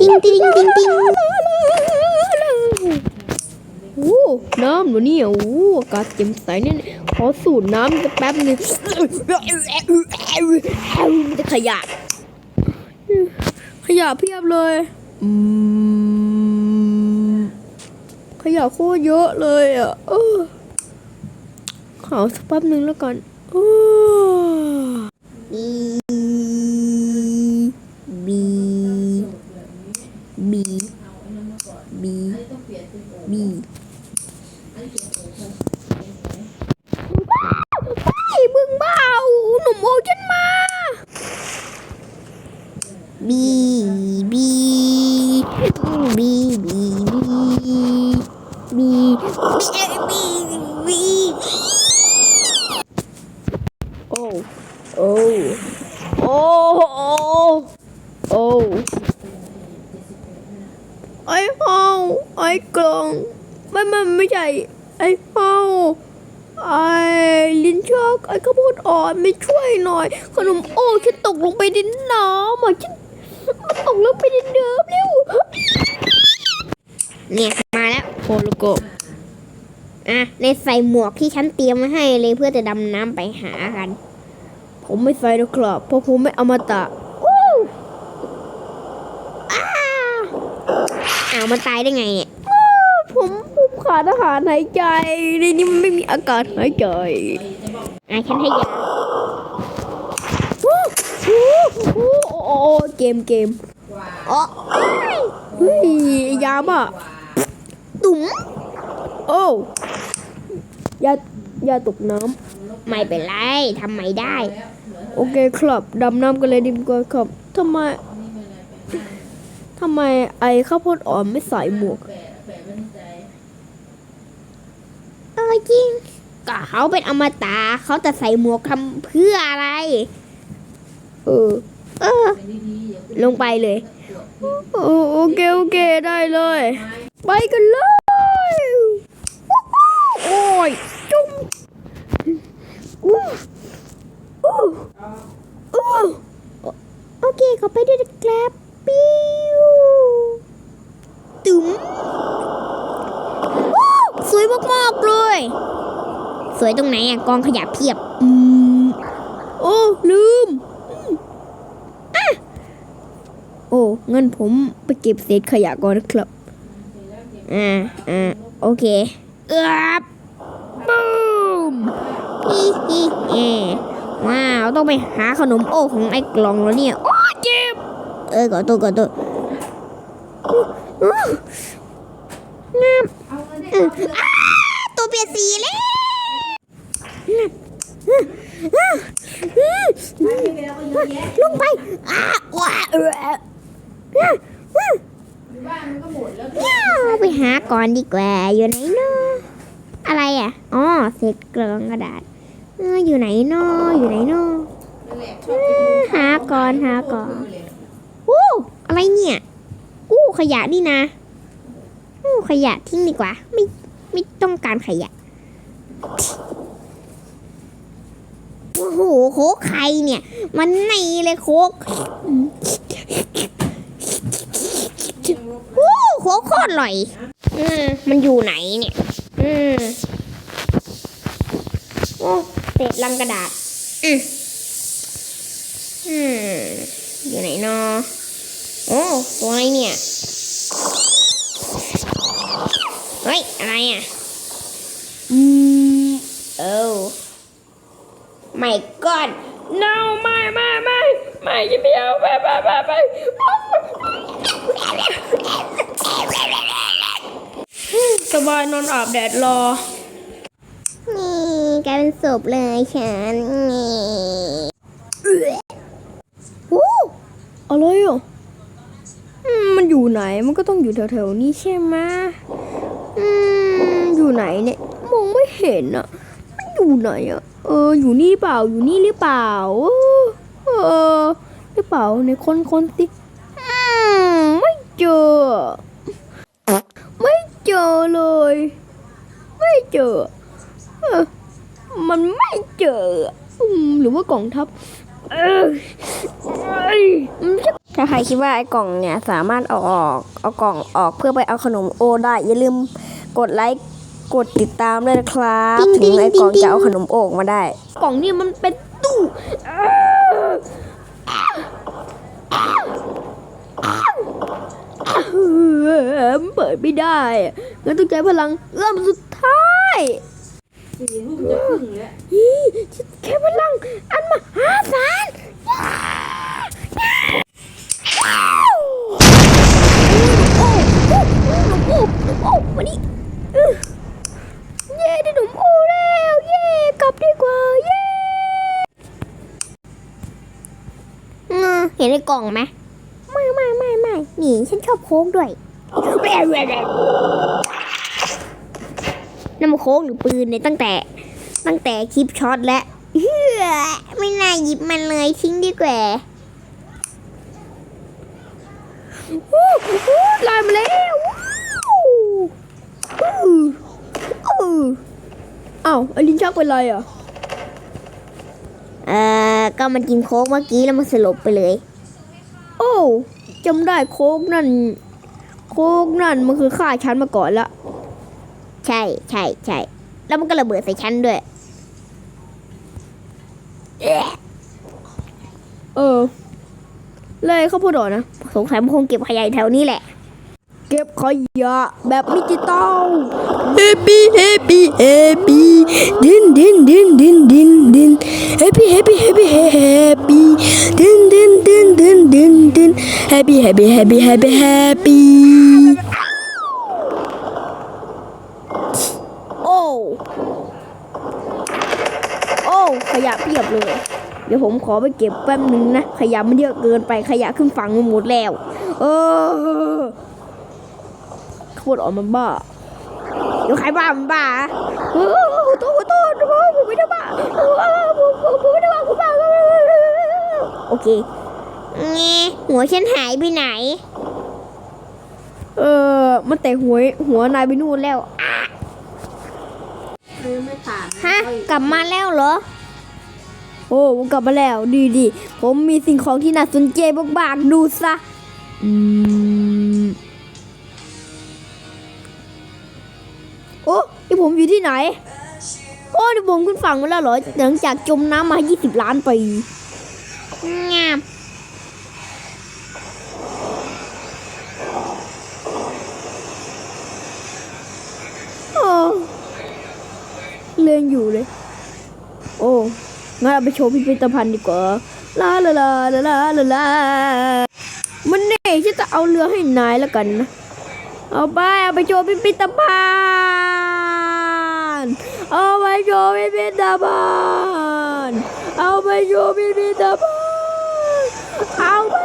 ติ้งติ้งติ้งติ้งโอ้น้ำเหรอเนี่ยโอ้อากาศเจ็มใสเนี่ยขอสูดน้ำสักแป๊บหนึงมีแต่ขยะ ขยะเพียบเลยอืมขยะโคตรเยอะเลยอะเออขอสักแป๊บหนึ่งแล้วกันเอ B B B ไอ้มึงบ้าหนุ่มโอฉันมา B B B B B B ไอ้เฮาไอ้กลองไม่ไม่ไม่ใช่ไอ้เฮาไอ้ลิ้นชักไอ้ข้าวโพดอ่อนไม่ช่วยหน่อย ขนมโอ้ฉันตกลงไปในน้ำอะฉันมันตกลงไปในน้ำเร็วเนี่ยมาแล้วโคโลโกอะในใส่หมวกที่ฉันเตรียมมาให้เลยเพื่อจะดำน้ำไปหากัน ผมไม่ใส่นะครับเพราะผมไม่อมตะ อู้อ้าอ้าวมันตายได้ไงเนี่ยผมผมขาดอาหารหายใจในนี้มันไม่มีอากาศหายใจอะฉันให้ยาโอ้โอ้โอ้โอ้เกมเกมอ๋อเฮ้ยยาบ้าตุ๋มโอ้ยายาตกน้ไม่เป็นไรทำไม่ได้ำโอเคครับดำน้ำกันเลยดีกว่าครับทำไม ทำไมไอ้ข้าวโพดอ่อนไม่ใส่หมวกเออจริงก็เขาเป็นอมตะเขาจะใส่หมวกทำเพื่ออะไร เออ เออ ลงไปเลย โอโอเค โอเค ได้เลย ไปกันเลย โอ้ย จุ่มอู้อู้อู้โอเคเขาไปด้วยนะครับปิ้วตุ๋มว้าวสวยมากๆเลย สวยตรงไหนอะกองขยะเพียบ อืมโอ้ลืมอะโอ้เงั้นผมไปเก็บเศษขยะก่อนนะครับ อ่าอ่าโอเคเอือบบูมฮิฮิเอว้าวต้องไปหาขนมโอ้ของไอ้กล่องแล้วเนี่ย โอ้เจ็บ เออกอนตัวกอนตัวงามเอออ้าตัวเปลี่ยนสีแล้ว ลงไปอ้าว้าเออไปหาก่อนดีกว่า อยู่ไหนเนาะอะไรอะอ๋อเศษกล่องกระดาษเอออยู่ไหนเนาะอยู่ไหนเนาะเออหาก่อนหาก่อนอู้อะไรเนี่ยอู้ขยะนี่นะอู้ขยะทิ้งดีกว่า ไม่ไม่ต้องการขยะโอ้โหโคกใครเนี่ย มันในเลยโคกโอ้โคกโคตรอร่อยอืมมันอยู่ไหนเนี่ยอืมโอ้เศษลังกระดาษอืมอืมอยู่ไหนเนาะโอ้ตัวอะไรเนี่ยเฮ้ยอะไรอะ อืมโอ้ ไม่ก่อน no ไม่ไม่ไม่ไม่จะไม่เอาไปไปไปไปสบายนอนอาบแดดรอ นี่กลายเป็นศพเลยฉันนี่โอ้อะไรอะอืมมันอยู่ไหนมันก็ต้องอยู่แถวๆนี้ใช่ไหมอืมอยู่ไหนเนี่ยมองไม่เห็นอะ มันอยู่ไหนอะ เออ อยู่นี่เปล่า อยู่นี่หรือเปล่า เออ หรือเปล่าในคนคนสิอมไม่เจอ ไม่เจอเลย ไม่เจอเออมันไม่เจอ หรือว่ากล่องทับใครถ้าใครคิดว่าไอ้กล่องเนี่ยสามารถเอาออก เอากล่องออกเพื่อไปเอาขนมโอได้ อย่าลืมกดไลค์ กดติดตามด้วยนะครับ ถึงไอ้กล่องจะเอาขนมโอออกมาได้ กล่องนี่มันเป็นตู้เออมันเปิดไม่ได้อะงั้นต้องใช้พลังเอื้อมสุดท้ายอีแค่พลังอันมหาศาล กล่องไหมไม่ไม่ไม่ไม่นี่ฉันชอบโค้กด้วยน้ำมันโค้กหรือปืนเนี่ยตั้งแต่ ตั้งแต่คลิปช็อตแล้วเฮ้อไม่น่าหยิบมันเลยทิ้งดีกว่าโอ้โหลายมาแล้วว้าวอู้อู้อ้าวไอ้ลิ้นชักเป็นไรอะ เอ่อ ก็มันกินโค้กเมื่อกี้แล้วมันสลบไปเลยโอ้ จำได้โคกนั่น โคกนั่นมันคือฆ่าฉันมาก่อนละใช่ใช่ใช่แล้วมันก็ระเบิดใส่ฉันด้วย เออ เลยเขาวโพดอ่อนนะ สงสัยมันคงเก็บขยะแถวนี้แหละ เก็บขยะแบบดิจิตอล Happy Happy Happy ดินดินดินดินดินดิน Happy Happy Happy Happy ดินดิน Happy Happy Happy Happy Happy โอ้โอ้ขยะเพียบเลย เดี๋ยวผมขอไปเก็บแป๊บนึงนะ ขยะมันเยอะเกินไปขยะขึ้นฝั่งหมดแล้ว เออขบวนออกมาบ้าเดี๋ยวใครบ้ามันบ้าเออขอโทษโทษผมไม่ได้บ้าผมผมไม่ได้บ้าผมบ้าโอเคเงี้ หัวฉันหายไปไหน เออ มันแต่หัวหัวนายไปนู่นแล้วฮะกลับมาแล้วเหรอ โอ้ผมกลับมาแล้ว ดีดีผมมีสิ่งของที่น่าสนใจมากๆดูซะอืมโอ้ที่ผมอยู่ที่ไหน โอ้ที่ผมขึ้นฝั่งมาแล้วเหรอหลังจากจมน้ำมา 20 ล้านปีงาม โอ้ เล่นอยู่เลย โอ้งั้นเอาไปโชว์พิพิธภัณฑ์ดีกว่าลาลาลาลาลาลาลามันเน่ฉันจะเอาเรือให้นายแล้วกันนะ เอาไปเอาไปโชว์พิพิธภัณฑ์เอาไปโชว์พิพิธภัณฑ์เอาไปโชว์พิพิธภัณฑ์เอาไป